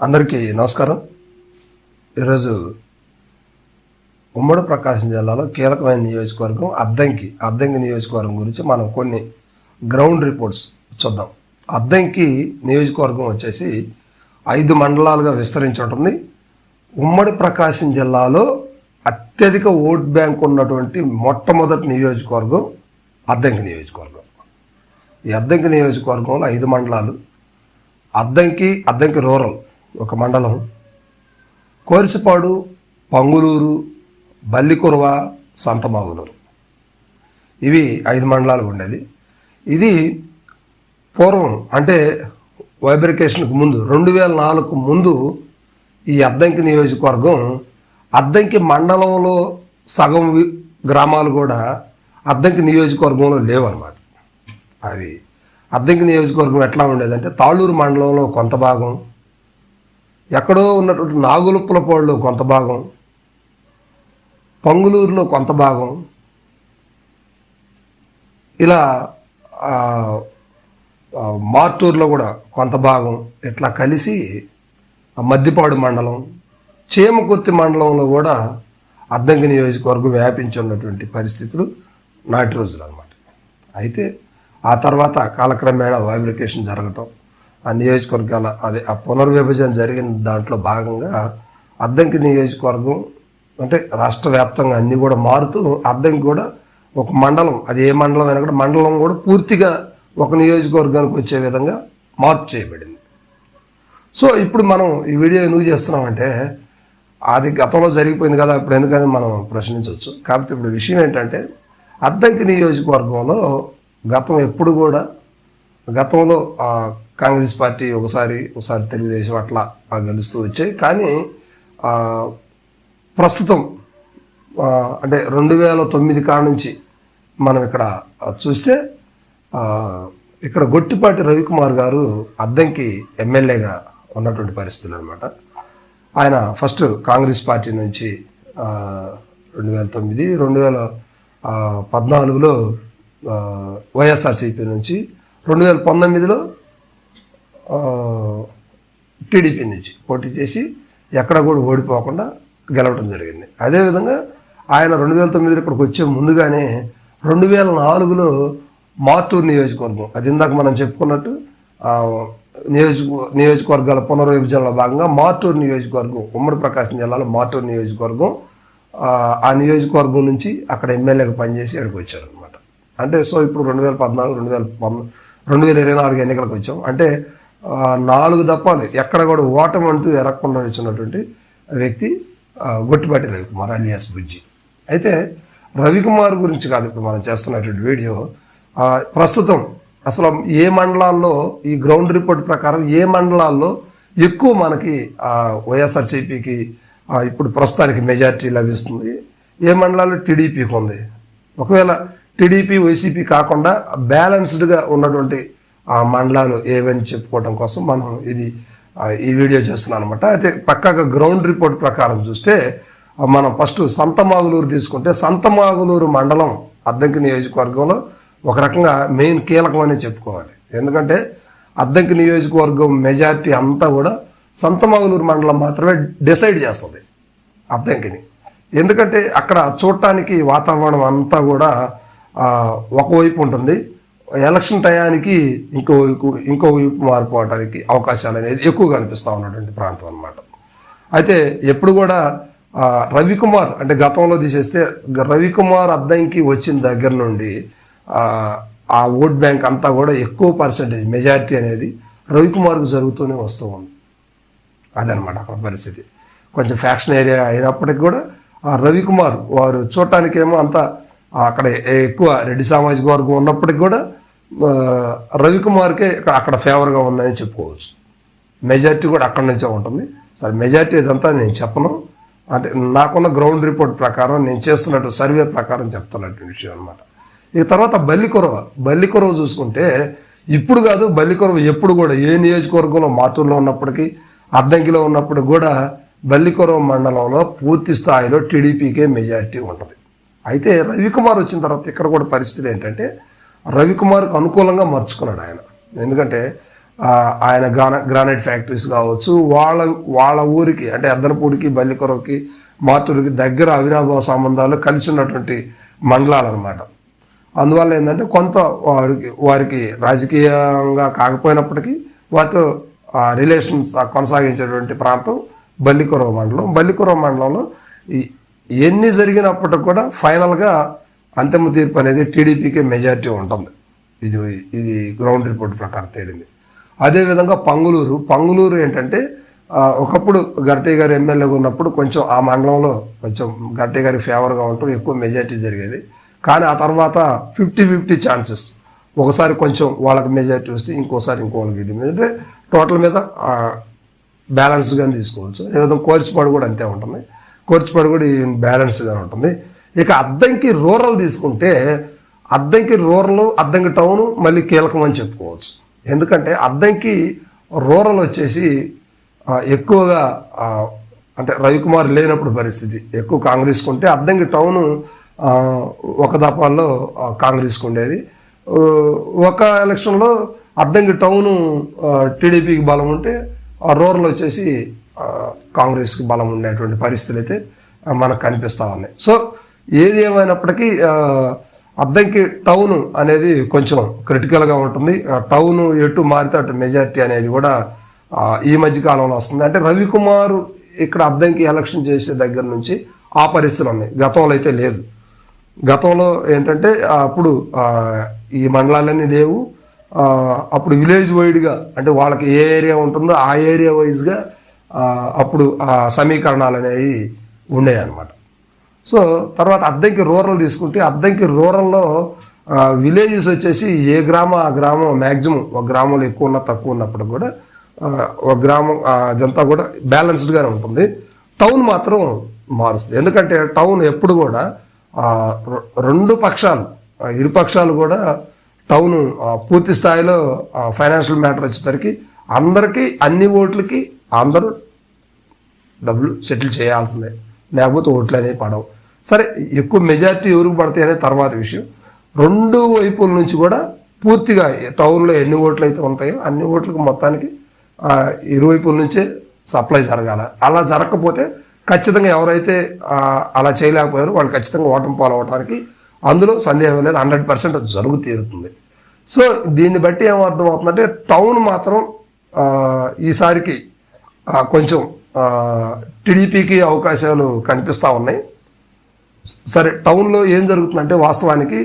అందరికీ నమస్కారం. ఈరోజు ఉమ్మడి ప్రకాశం జిల్లాలో కీలకమైన నియోజకవర్గం అద్దంకి. అద్దంకి నియోజకవర్గం గురించి మనం కొన్ని గ్రౌండ్ రిపోర్ట్స్ చూద్దాం. అద్దంకి నియోజకవర్గం వచ్చేసి ఐదు మండలాలుగా విస్తరించి ఉంటుంది ఉమ్మడి ప్రకాశం జిల్లాలో అత్యధిక ఓట్ బ్యాంక్ ఉన్నటువంటి మొట్టమొదటి నియోజకవర్గం అద్దంకి నియోజకవర్గం. ఈ అద్దంకి నియోజకవర్గంలో ఐదు మండలాలు. అద్దంకి అద్దంకి రూరల్. ఒక మండలం. కోరిసిపాడు పంగులూరు బల్లికురవ సంతమాగులూరు ఇవి ఐదు మండలాలు ఉండేది. ఇది పూర్వం అంటే వైబ్రికేషన్కు ముందు రెండు వేల నాలుగుకు ముందు ఈ అద్దంకి నియోజకవర్గం అద్దంకి మండలంలో సగం గ్రామాలు కూడా అద్దంకి నియోజకవర్గంలో లేవన్నమాట. అవి అద్దంకి నియోజకవర్గం ఎట్లా ఉండేదంటే తాళూరు మండలంలో కొంత భాగం ఎక్కడో ఉన్నటువంటి నాగులుప్పలపాడులో కొంత భాగం పంగులూరులో కొంత భాగం ఇలా మార్టూర్లో కూడా కొంత భాగం ఇట్లా కలిసి మద్దిపాడు మండలం చేమకుర్తి మండలంలో కూడా అద్దంకి నియోజకవర్గం వ్యాపించి ఉన్నటువంటి పరిస్థితులు నాటి రోజులు అనమాట అయితే ఆ తర్వాత కాలక్రమేణా వైబ్రికేషన్ జరగటం ఆ నియోజకవర్గాల అదే ఆ పునర్విభజన జరిగిన దాంట్లో భాగంగా అద్దంకి నియోజకవర్గం అంటే రాష్ట్ర వ్యాప్తంగా అన్నీ కూడా మారుతూ అద్దంకి కూడా ఒక మండలం అది ఏ మండలం అయినా కూడా మండలం కూడా పూర్తిగా ఒక నియోజకవర్గానికి వచ్చే విధంగా మార్పు చేయబడింది. సో ఇప్పుడు మనం ఈ వీడియో ఎందుకు చేస్తున్నామంటే అది గతంలో జరిగిపోయింది కదా ఇప్పుడు ఎందుకని మనం ప్రశ్నించవచ్చు. కాబట్టి ఇప్పుడు విషయం ఏంటంటే అద్దంకి నియోజకవర్గంలో గతం ఎప్పుడు కూడా గతంలో కాంగ్రెస్ పార్టీ ఒకసారి ఒకసారి తెలుగుదేశం అట్లా గెలుస్తూ వచ్చాయి. కానీ ప్రస్తుతం అంటే రెండు వేల తొమ్మిది కాడ నుంచి మనం ఇక్కడ చూస్తే ఇక్కడ గొట్టిపాటి రవికుమార్ గారు అద్దంకి ఎమ్మెల్యేగా ఉన్నటువంటి పరిస్థితులు అనమాట ఆయన ఫస్ట్ కాంగ్రెస్ పార్టీ నుంచి రెండు వేల తొమ్మిది రెండు వేల పద్నాలుగులో వైఎస్ఆర్సీపీ నుంచి రెండు వేల పంతొమ్మిదిలో టీడీపీ నుంచి పోటీ చేసి ఎక్కడ కూడా ఓడిపోకుండా గెలవడం జరిగింది. అదేవిధంగా ఆయన రెండు వేల తొమ్మిదిలో ఇక్కడికి వచ్చే ముందుగానే రెండు వేల నాలుగులో మాతూరు నియోజకవర్గం అది ఇందాక మనం చెప్పుకున్నట్టు నియోజక నియోజకవర్గాల పునర్విభజనలో భాగంగా మాతూరు నియోజకవర్గం ఉమ్మడి ప్రకాశం జిల్లాలో మాతూరు నియోజకవర్గం ఆ, నియోజకవర్గం నుంచి అక్కడ ఎమ్మెల్యేగా పనిచేసి ఇక్కడికి వచ్చారు అనమాట అంటే సో ఇప్పుడు రెండు వేల పద్నాలుగు రెండు వేల పంతొమ్మిది రెండు వేల ఇరవై నాలుగు ఎన్నికలకు వచ్చాం. అంటే నాలుగు దప్పాలు ఎక్కడ కూడా ఓటం అంటూ ఎరగకుండా వచ్చినటువంటి వ్యక్తి గొట్టిపాటి రవికుమార్ అలియాస్ బుజ్జి. అయితే రవికుమార్ గురించి కాదు ఇప్పుడు మనం చేస్తున్నటువంటి వీడియో. ప్రస్తుతం అసలు ఏ మండలాల్లో ఈ గ్రౌండ్ రిపోర్ట్ ప్రకారం ఏ మండలాల్లో ఎక్కువ మనకి వైఎస్ఆర్సీపీకి ఇప్పుడు ప్రస్తుతానికి మెజారిటీ లభిస్తుంది? ఏ మండలాల్లో టీడీపీకి ఉంది? ఒకవేళ టీడీపీ వైసీపీ కాకుండా బ్యాలెన్స్డ్గా ఉన్నటువంటి ఆ మండలాలు ఏవని చెప్పుకోవడం కోసం మనం ఇది ఈ వీడియో చేస్తున్నాం అనమాట అయితే పక్కాగా గ్రౌండ్ రిపోర్ట్ ప్రకారం చూస్తే మనం ఫస్ట్ సంతమాగులూరు తీసుకుంటే సంతమాగులూరు మండలం అద్దంకి నియోజకవర్గంలో ఒక రకంగా మెయిన్ కీలకమనే చెప్పుకోవాలి. ఎందుకంటే అద్దంకి నియోజకవర్గం మెజార్టీ అంతా కూడా సంతమాగులూరు మండలం మాత్రమే డిసైడ్ చేస్తుంది అద్దంకిని. ఎందుకంటే అక్కడ చూడటానికి వాతావరణం అంతా కూడా ఒకవైపు ఉంటుంది. ఎలక్షన్ టయానికి ఇంకో ఇంకో వైపు మారిపోవడానికి అవకాశాలు అనేది ఎక్కువగా అనిపిస్తూ ఉన్నటువంటి ప్రాంతం అనమాట అయితే ఎప్పుడు కూడా రవికుమార్ అంటే గతంలో తీసేస్తే రవికుమార్ అద్దంకి వచ్చిన దగ్గర నుండి ఆ, ఓట్ బ్యాంక్ అంతా కూడా ఎక్కువ పర్సెంటేజ్ మెజారిటీ అనేది రవికుమార్కు జరుగుతూనే వస్తూ ఉంది. అదనమాట అక్కడ పరిస్థితి. కొంచెం ఫ్యాక్షన్ ఏరియా అయినప్పటికి కూడా ఆ రవికుమార్ వారు చూడటానికేమో అంత అక్కడ ఎక్కువ రెడ్డి సామాజిక వర్గం ఉన్నప్పటికి కూడా రవికుమార్కే ఇక్కడ అక్కడ ఫేవర్గా ఉన్నాయని చెప్పుకోవచ్చు. మెజారిటీ కూడా అక్కడి నుంచే ఉంటుంది. సరే మెజారిటీ ఇదంతా నేను చెప్పను. అంటే నాకున్న గ్రౌండ్ రిపోర్ట్ ప్రకారం నేను చేస్తున్నట్టు సర్వే ప్రకారం చెప్తున్నట్టు విషయం అనమాట ఇక తర్వాత బల్లికొరవ బల్లికొరవ చూసుకుంటే ఇప్పుడు కాదు బల్లికొరవ ఎప్పుడు కూడా ఏ నియోజకవర్గంలో మాతూరులో ఉన్నప్పటికీ అద్దంకిలో ఉన్నప్పటికి కూడా బల్లికొరవ మండలంలో పూర్తి స్థాయిలో టీడీపీకే మెజారిటీ ఉంటుంది. అయితే రవికుమార్ వచ్చిన తర్వాత ఇక్కడ కూడా పరిస్థితి ఏంటంటే రవికుమార్కు అనుకూలంగా మార్చుకున్నాడు ఆయన. ఎందుకంటే ఆయన గ్రాన గ్రానైట్ ఫ్యాక్టరీస్ కావచ్చు వాళ్ళ వాళ్ళ ఊరికి అంటే అద్దనపూడికి బల్లికొరకి మాతూరికి దగ్గర అవినాభావ సంబంధాలు కలిసి ఉన్నటువంటి మండలాలు అనమాట అందువల్ల ఏంటంటే కొంత వారికి వారికి రాజకీయంగా కాకపోయినప్పటికీ వారితో రిలేషన్స్ కొనసాగించేటువంటి ప్రాంతం బల్లికొరవ మండలం. బల్లికొరవ మండలంలో ఈ- ఎన్ని జరిగినప్పటికి కూడా ఫైనల్గా అంతిమ తీర్పు అనేది టీడీపీకి మెజారిటీ ఉంటుంది. ఇది ఇది గ్రౌండ్ రిపోర్ట్ ప్రకారం తేలింది. అదేవిధంగా పంగులూరు పంగులూరు ఏంటంటే ఒకప్పుడు గర్టీ గారు ఎమ్మెల్యేగా ఉన్నప్పుడు కొంచెం ఆ మండలంలో కొంచెం గర్టీ గారి ఫేవర్గా ఉంటూ ఎక్కువ మెజారిటీ జరిగేది. కానీ ఆ తర్వాత ఫిఫ్టీ ఫిఫ్టీ ఛాన్సెస్. ఒకసారి కొంచెం వాళ్ళకి మెజారిటీ వస్తే ఇంకోసారి ఇంకోళ్ళకి ఇది. అంటే టోటల్ మీద బ్యాలెన్స్గా తీసుకోవచ్చు. అదేవిధంగా కోర్చిపాడు కూడా అంతే ఉంటుంది. కోర్చిపాడు కూడా బ్యాలెన్స్గా ఉంటుంది. ఇక అద్దంకి రూరల్ తీసుకుంటే అద్దంకి రూరల్ అద్దంకి టౌన్ మళ్ళీ కీలకం అని చెప్పుకోవచ్చు. ఎందుకంటే అద్దంకి రూరల్ వచ్చేసి ఎక్కువగా అంటే రవికుమార్ లేనప్పుడు పరిస్థితి. ఎక్కువ కాంగ్రెస్ కొంటే అద్దంకి టౌన్ ఒక దఫాల్లో కాంగ్రెస్ కాంగ్రెస్కి ఉండేది ఒక ఎలక్షన్లో అద్దంకి టౌను టీడీపీకి బలం ఉంటే ఆ రూరల్ వచ్చేసి కాంగ్రెస్కి బలం ఉండేటువంటి పరిస్థితులు అయితే మనకు కనిపిస్తూ ఉన్నాయి. సో ఏది ఏమైనప్పటికీ అద్దంకి టౌన్ అనేది కొంచెం క్రిటికల్గా ఉంటుంది. ఆ టౌన్ ఎటు మారితే అటు మెజారిటీ అనేది కూడా ఈ మధ్య కాలంలో వస్తుంది. అంటే రవికుమార్ ఇక్కడ అద్దంకి ఎలక్షన్ చేసే దగ్గర నుంచి ఆ పరిస్థితులు ఉన్నాయి. గతంలో అయితే లేదు. గతంలో ఏంటంటే అప్పుడు ఈ మండలాలన్నీ లేవు. అప్పుడు విలేజ్ వైడ్గా అంటే వాళ్ళకి ఏ ఏరియా ఉంటుందో ఆ ఏరియా వైజ్గా అప్పుడు ఆ సమీకరణాలు అనేవి ఉండేవి అనమాట సో తర్వాత అద్దంకి రూరల్ తీసుకుంటే అద్దంకి రూరల్లో విలేజెస్ వచ్చేసి ఏ గ్రామం ఆ గ్రామం మ్యాక్సిమం ఒక గ్రామంలో ఎక్కువ ఉన్న తక్కువ ఉన్నప్పుడు కూడా ఒక గ్రామం అదంతా కూడా బ్యాలెన్స్డ్గానే ఉంటుంది. టౌన్ మాత్రం మారుస్తుంది. ఎందుకంటే టౌన్ ఎప్పుడు కూడా రెండు పక్షాలు ఇరు పక్షాలు కూడా టౌన్ పూర్తి స్థాయిలో ఫైనాన్షియల్ మ్యాటర్ వచ్చేసరికి అందరికీ అన్ని ఓట్లకి అందరూ డబ్బులు సెటిల్ చేయాల్సిందే. లేకపోతే ఓట్లు అనేవి పడవు. సరే ఎక్కువ మెజారిటీ ఎవరికి పడతాయి అనేది తర్వాత విషయం. రెండు వైపుల నుంచి కూడా పూర్తిగా టౌన్లో ఎన్ని ఓట్లు అయితే ఉంటాయో అన్ని ఓట్లకు మొత్తానికి ఇరువైపుల నుంచే సప్లై జరగాల. అలా జరగకపోతే ఖచ్చితంగా ఎవరైతే అలా చేయలేకపోయారో వాళ్ళు ఖచ్చితంగా ఓటమి పాలవడానికి అందులో సందేహం లేదు. హండ్రెడ్ పర్సెంట్ జరుగు తీరుతుంది. సో దీన్ని బట్టి ఏమర్థం అవుతుందంటే టౌన్ మాత్రం ఈసారికి కొంచెం టీడీపీకి అవకాశాలు కనిపిస్తూ ఉన్నాయి. సరే టౌన్లో ఏం జరుగుతుందంటే వాస్తవానికి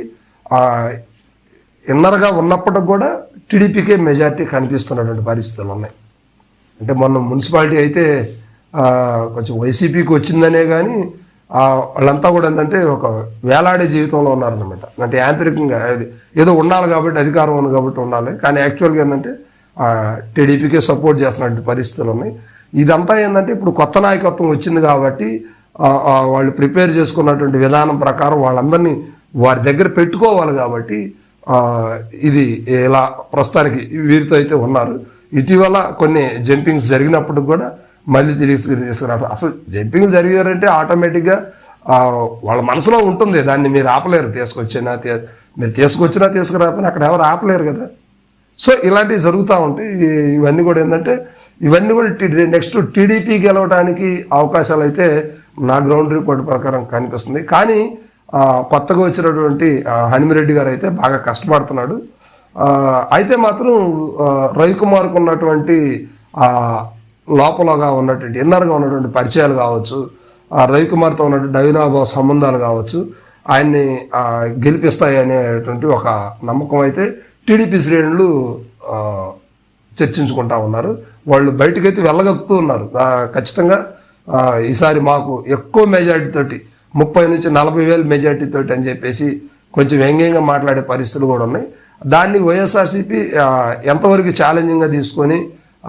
ఇన్నర్గా ఉన్నప్పటికి కూడా టీడీపీకే మెజారిటీ కనిపిస్తున్నటువంటి పరిస్థితులు ఉన్నాయి. అంటే మొన్న మున్సిపాలిటీ అయితే కొంచెం వైసీపీకి వచ్చిందనే కానీ వాళ్ళంతా కూడా ఏంటంటే ఒక వేలాడే జీవితంలో ఉన్నారనమాట అంటే యాంత్రికంగా ఏదో ఉండాలి కాబట్టి అధికారం ఉంది కాబట్టి ఉండాలి. కానీ యాక్చువల్గా ఏంటంటే టీడీపీకే సపోర్ట్ చేస్తున్నటువంటి పరిస్థితులు ఉన్నాయి. ఇదంతా ఏంటంటే ఇప్పుడు కొత్త నాయకత్వం వచ్చింది కాబట్టి వాళ్ళు ప్రిపేర్ చేసుకున్నటువంటి విధానం ప్రకారం వాళ్ళందరినీ వారి దగ్గర పెట్టుకోవాలి కాబట్టి ఇది ఇలా ప్రస్తుతానికి వీరితో అయితే ఉన్నారు. ఇటీవల కొన్ని జంపింగ్స్ జరిగినప్పుడు కూడా మళ్ళీ తిరిగి తీసుకురావడం అసలు జంపింగ్ జరిగారంటే ఆటోమేటిక్గా వాళ్ళ మనసులో ఉంటుంది. దాన్ని మీరు ఆపలేరు. తీసుకొచ్చినా మీరు తీసుకొచ్చినా తీసుకురాకపోయినా అక్కడ ఎవరు ఆపలేరు కదా. సో ఇలాంటివి జరుగుతూ ఉంటాయి. ఇవన్నీ కూడా ఏంటంటే ఇవన్నీ కూడా నెక్స్ట్ టీడీపీ గెలవడానికి అవకాశాలు అయితే నా గ్రౌండ్ రిపోర్ట్ ప్రకారం కనిపిస్తుంది. కానీ కొత్తగా వచ్చినటువంటి ఆ, హనుమిరెడ్డి గారు అయితే బాగా కష్టపడుతున్నాడు. అయితే మాత్రం రవికుమార్కు ఉన్నటువంటి లోపలగా ఉన్నటువంటి ఇన్నర్గా ఉన్నటువంటి పరిచయాలు కావచ్చు రవికుమార్తో ఉన్నటువంటి డైనాభావ సంబంధాలు కావచ్చు ఆయన్ని గెలిపిస్తాయి అనేటువంటి ఒక నమ్మకం అయితే టీడీపీ శ్రేణులు చర్చించుకుంటా ఉన్నారు. వాళ్ళు బయటకైతే వెళ్ళగక్కుతూ ఉన్నారు. ఖచ్చితంగా ఈసారి మాకు ఎక్కువ మెజారిటీ తోటి ముప్పై నుంచి నలభై వేల మెజారిటీ తోటి అని చెప్పేసి కొంచెం వ్యంగ్యంగా మాట్లాడే పరిస్థితులు కూడా ఉన్నాయి. దాన్ని వైఎస్ఆర్సీపీ ఎంతవరకు ఛాలెంజింగ్గా తీసుకొని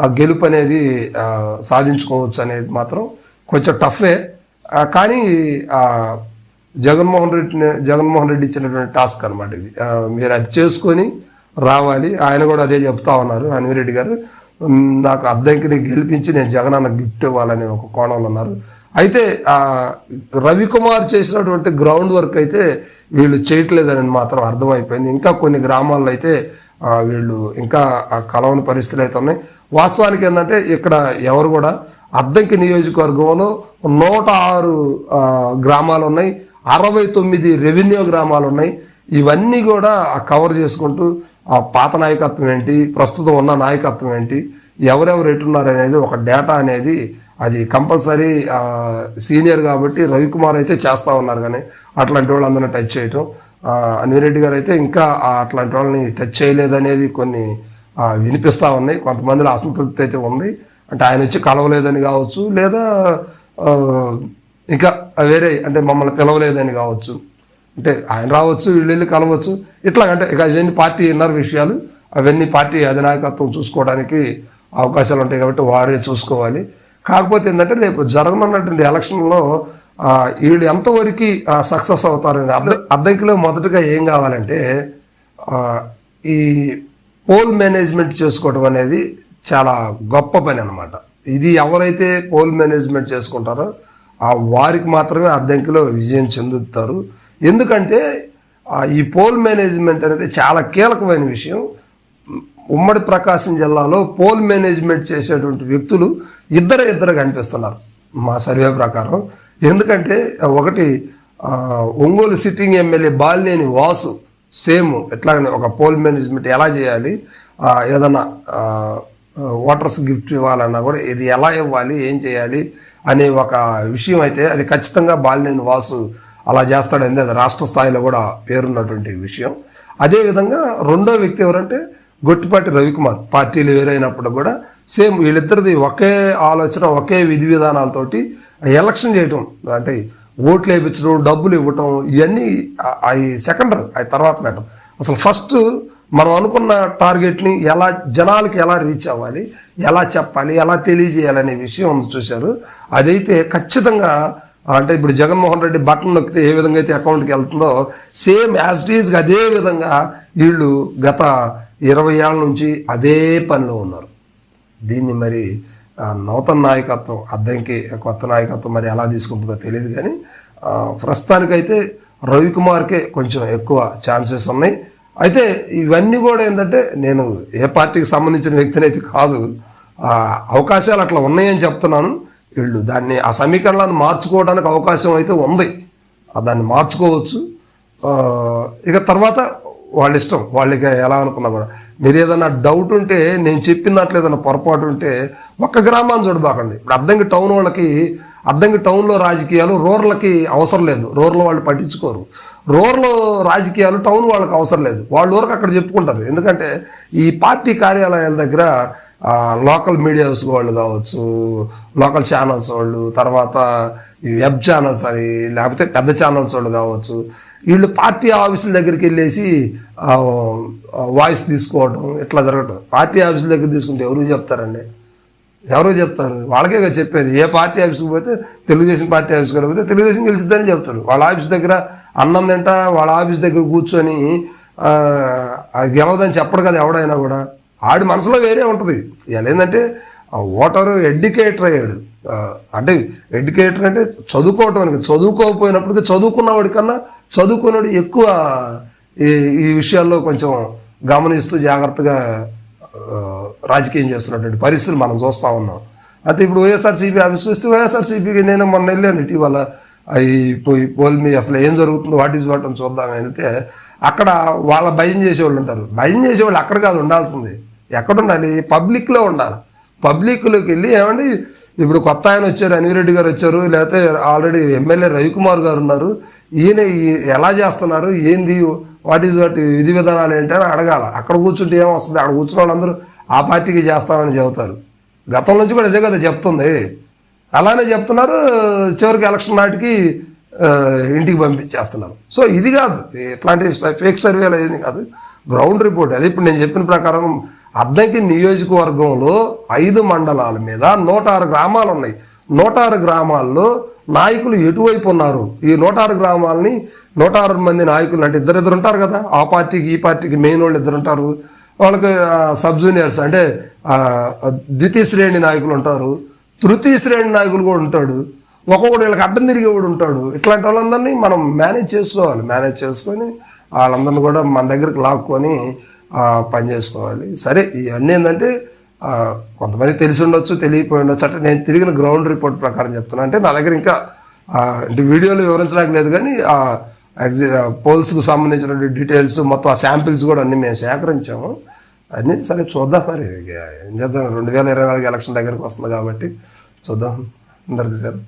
ఆ గెలుపు అనేది సాధించుకోవచ్చు అనేది మాత్రం కొంచెం టఫే. కానీ జగన్మోహన్ రెడ్డి జగన్మోహన్ రెడ్డి ఇచ్చినటువంటి టాస్క్ అనమాట ఇది. మీరు అది చేసుకొని రావాలి. ఆయన కూడా అదే చెప్తా ఉన్నారు. అనివిరెడ్డి గారు నాకు అద్దంకిని గెలిపించి నేను జగన్ అన్న గిఫ్ట్ ఇవ్వాలని ఒక కోణంలో ఉన్నారు. అయితే రవికుమార్ చేసినటువంటి గ్రౌండ్ వర్క్ అయితే వీళ్ళు చేయట్లేదని మాత్రం అర్థమైపోయింది. ఇంకా కొన్ని గ్రామాల్లో అయితే వీళ్ళు ఇంకా కలవని పరిస్థితులు అయితే ఉన్నాయి. వాస్తవానికి ఏంటంటే ఇక్కడ ఎవరు కూడా అద్దంకి నియోజకవర్గంలో నూట ఆరు గ్రామాలు ఉన్నాయి. అరవై తొమ్మిది రెవెన్యూ గ్రామాలు ఉన్నాయి. ఇవన్నీ కూడా కవర్ చేసుకుంటూ ఆ పాత నాయకత్వం ఏంటి ప్రస్తుతం ఉన్న నాయకత్వం ఏంటి ఎవరెవరు ఎట్టున్నారు అనేది ఒక డేటా అనేది అది కంపల్సరీ సీనియర్ కాబట్టి రవికుమార్ అయితే చేస్తూ ఉన్నారు కానీ అట్లాంటి వాళ్ళందరినీ టచ్ చేయటం. అనిరెడ్డి గారు అయితే ఇంకా అట్లాంటి వాళ్ళని టచ్ చేయలేదనేది కొన్ని వినిపిస్తూ ఉన్నాయి. కొంతమందిలో అసంతృప్తి అయితే ఉంది. అంటే ఆయన వచ్చి కలవలేదని కావచ్చు లేదా ఇంకా వేరే అంటే మమ్మల్ని పిలవలేదని కావచ్చు. అంటే ఆయన రావచ్చు వీళ్ళు వెళ్ళి కలవచ్చు. ఇట్లా అంటే ఇక అవన్నీ పార్టీ ఇన్నర్ విషయాలు. అవన్నీ పార్టీ అధినాయకత్వం చూసుకోవడానికి అవకాశాలు ఉంటాయి కాబట్టి వారే చూసుకోవాలి. కాకపోతే ఏంటంటే రేపు జరగనున్నటువంటి ఎలక్షన్లో వీళ్ళు ఎంతవరకు సక్సెస్ అవుతారని అద్దె అద్దెకిలో మొదటగా ఏం కావాలంటే ఈ పోల్ మేనేజ్మెంట్ చేసుకోవడం అనేది చాలా గొప్ప పని అనమాట ఇది ఎవరైతే పోల్ మేనేజ్మెంట్ చేసుకుంటారో ఆ వారికి మాత్రమే అద్దెంకిలో విజయం చెందుతారు. ఎందుకంటే ఈ పోల్ మేనేజ్మెంట్ అనేది చాలా కీలకమైన విషయం. ఉమ్మడి ప్రకాశం జిల్లాలో పోల్ మేనేజ్మెంట్ చేసేటువంటి వ్యక్తులు ఇద్దరు ఇద్దరు కనిపిస్తున్నారు మా సర్వే ప్రకారం. ఎందుకంటే ఒకటి Ongole sitting MLA Balineni Vasu same ఎట్లాగనే ఒక పోల్ మేనేజ్మెంట్ ఎలా చేయాలి ఏదైనా ఏదన్నా ఓటర్స్ గిఫ్ట్ ఇవ్వాలన్నా కూడా ఇది ఎలా ఇవ్వాలి ఏం చేయాలి అనే ఒక విషయం అయితే అది ఖచ్చితంగా బాలినేని వాసు అలా చేస్తాడనేది అది రాష్ట్ర స్థాయిలో కూడా పేరున్నటువంటి విషయం. అదేవిధంగా రెండో వ్యక్తి ఎవరంటే గొట్టిపాటి రవికుమార్. పార్టీలు వేరైనప్పుడు కూడా సేమ్ వీళ్ళిద్దరిది ఒకే ఆలోచన ఒకే విధి విధానాలతోటి ఎలక్షన్ చేయటం. అంటే ఓట్లు వేయించడం డబ్బులు ఇవ్వటం ఇవన్నీ అవి సెకండరీ అవి తర్వాత మేడం అసలు ఫస్ట్ మనం అనుకున్న టార్గెట్ని ఎలా జనాలకి ఎలా రీచ్ అవ్వాలి ఎలా చెప్పాలి ఎలా తెలియజేయాలనే విషయం ఉంది చూశారు. అదైతే ఖచ్చితంగా అంటే ఇప్పుడు జగన్మోహన్ రెడ్డి బటన్ నొక్కితే ఏ విధంగా అయితే అకౌంట్కి వెళ్తుందో సేమ్ యాజ్ టీజ్గా అదే విధంగా వీళ్ళు గత ఇరవై ఏళ్ళ నుంచి అదే పనిలో ఉన్నారు. దీన్ని మరి నూతన నాయకత్వం అద్దంకి కొత్త నాయకత్వం మరి ఎలా తీసుకుంటుందో తెలియదు కానీ ప్రస్తుతానికైతే రవికుమార్కే కొంచెం ఎక్కువ ఛాన్సెస్ ఉన్నాయి. అయితే ఇవన్నీ కూడా ఏంటంటే నేను ఏ పార్టీకి సంబంధించిన వ్యక్తిని అయితే కాదు అవకాశాలు అట్లా ఉన్నాయని చెప్తున్నాను. వీళ్ళు. దాన్ని ఆ సమీకరణాన్ని మార్చుకోవడానికి అవకాశం అయితే ఉంది. దాన్ని మార్చుకోవచ్చు. ఇక తర్వాత వాళ్ళ ఇష్టం. వాళ్ళకి ఎలా అనుకున్నా కూడా. మీరు ఏదైనా డౌట్ ఉంటే నేను చెప్పినట్లు ఏదైనా పొరపాటు ఉంటే ఒక్క గ్రామాన్ని చూడబాకండి. ఇప్పుడు అర్థంకి టౌన్ వాళ్ళకి అర్థంకి టౌన్లో రాజకీయాలు రూరల్కి అవసరం లేదు. రూరల్ వాళ్ళు పట్టించుకోరు. రూరల్ రాజకీయాలు టౌన్ వాళ్ళకి అవసరం లేదు. వాళ్ళ వరకు అక్కడ చెప్పుకుంటారు. ఎందుకంటే ఈ పార్టీ కార్యాలయాల దగ్గర లోకల్ మీడియాస్ వాళ్ళు కావచ్చు లోకల్ ఛానల్స్ వాళ్ళు తర్వాత వెబ్ ఛానల్స్ అని లేకపోతే పెద్ద ఛానల్స్ వాళ్ళు కావచ్చు వీళ్ళు పార్టీ ఆఫీసుల దగ్గరికి వెళ్ళేసి వాయిస్ తీసుకోవడం ఇట్లా జరగటం. పార్టీ ఆఫీసుల దగ్గర తీసుకుంటే ఎవరు చెప్తారండి? ఎవరో చెప్తారు? వాళ్ళకే చెప్పేది. ఏ పార్టీ ఆఫీస్కి పోతే తెలుగుదేశం పార్టీ ఆఫీస్కి పోతే తెలుగుదేశం గెలిచిద్దని చెప్తారు. వాళ్ళ ఆఫీస్ దగ్గర అన్నం తింటా వాళ్ళ ఆఫీస్ దగ్గర కూర్చొని అది గెలవదని చెప్పడు కదా ఎవడైనా కూడా. ఆడి మనసులో వేరే ఉంటుంది. ఇవాళ ఏంటంటే ఆ ఓటరు ఎడ్యుకేటర్ అయ్యాడు. అంటే ఎడ్యుకేటర్ అంటే చదువుకోవటం అని చదువుకోకపోయినప్పటికీ చదువుకున్నవాడి కన్నా చదువుకున్నాడు ఎక్కువ ఈ ఈ విషయాల్లో కొంచెం గమనిస్తూ జాగ్రత్తగా రాజకీయం చేస్తున్నటువంటి పరిస్థితులు మనం చూస్తూ ఉన్నాం. అయితే ఇప్పుడు వైఎస్ఆర్సీపీ ఆఫీస్కి వస్తే వైఎస్ఆర్సీపీకి నేను మొన్న వెళ్ళాను ఇటీవల. అవి పోయి పోల్ మీ అసలు ఏం జరుగుతుందో వాట్ ఈజ్ వాట్ అని చూద్దాం వెళ్తే అక్కడ వాళ్ళ భయం చేసేవాళ్ళు ఉంటారు. భయం చేసేవాళ్ళు అక్కడ కాదు ఉండాల్సింది. ఎక్కడ ఉండాలి పబ్లిక్లో ఉండాలి. పబ్లిక్లోకి వెళ్ళి ఏమండి? ఇప్పుడు కొత్త ఆయన వచ్చారు అనివిరెడ్డి గారు వచ్చారు లేకపోతే ఆల్రెడీ ఎమ్మెల్యే రవికుమార్ గారు ఉన్నారు. ఈయన ఈ- ఎలా చేస్తున్నారు? ఏంది? వాట్ ఈజ్ వాటి విధి విధానాలు ఏంటి అని అడగాల. అక్కడ కూర్చుంటే ఏమొస్తుంది? అక్కడ కూర్చున్న వాళ్ళందరూ ఆ పార్టీకి చేస్తామని చెబుతారు. గతం నుంచి కూడా ఇదే కదా చెప్తుంది. అలానే చెప్తున్నారు. చివరికి ఎలక్షన్ నాటికి ఇంటికి పంపించేస్తున్నారు సో ఇది కాదు. ఇట్లాంటి ఫేక్ సర్వేలు ఏది కాదు. Ground report. అది ఇప్పుడు నేను చెప్పిన ప్రకారం అద్దంకి నియోజకవర్గంలో ఐదు మండలాల మీద నూట ఆరు గ్రామాలు ఉన్నాయి. నూట ఆరు గ్రామాల్లో నాయకులు ఎటువైపు ఉన్నారు? ఈ నూట ఆరు గ్రామాలని నూట ఆరు మంది నాయకులు అంటే ఇద్దరు ఇద్దరు ఉంటారు కదా? ఆ పార్టీకి ఈ పార్టీకి మెయిన్ వాళ్ళు ఇద్దరు ఉంటారు. వాళ్ళకి సబ్ జూనియర్స్ అంటే ద్వితీయ శ్రేణి నాయకులు ఉంటారు. తృతీయ శ్రేణి నాయకులు కూడా ఉంటాడు. ఒక్కొక్కడు వీళ్ళకి అడ్డం తిరిగేవాడు ఉంటాడు. ఇట్లాంటి వాళ్ళందరినీ మనం మేనేజ్ చేసుకోవాలి. మేనేజ్ చేసుకొని వాళ్ళందరినీ కూడా మన దగ్గరికి లాక్కొని పని చేసుకోవాలి. సరే ఇవన్నీ ఏంటంటే కొంతమంది తెలిసి ఉండొచ్చు తెలియపోయి ఉండొచ్చు. అంటే నేను తిరిగిన గ్రౌండ్ రిపోర్ట్ ప్రకారం చెప్తున్నా. అంటే నా దగ్గర ఇంకా అంటే వీడియోలు వివరించడానికి లేదు కానీ ఆ ఎగ్జి పోల్స్కు సంబంధించినటువంటి డీటెయిల్స్ మొత్తం ఆ శాంపిల్స్ కూడా అన్నీ మేము సేకరించాము. అన్నీ సరే చూద్దాం మరి. ఏం చేద్దాం? రెండు వేల ఇరవై నాలుగు ఎలక్షన్ దగ్గరకు వస్తుంది కాబట్టి చూద్దాం అందరికీ సార్.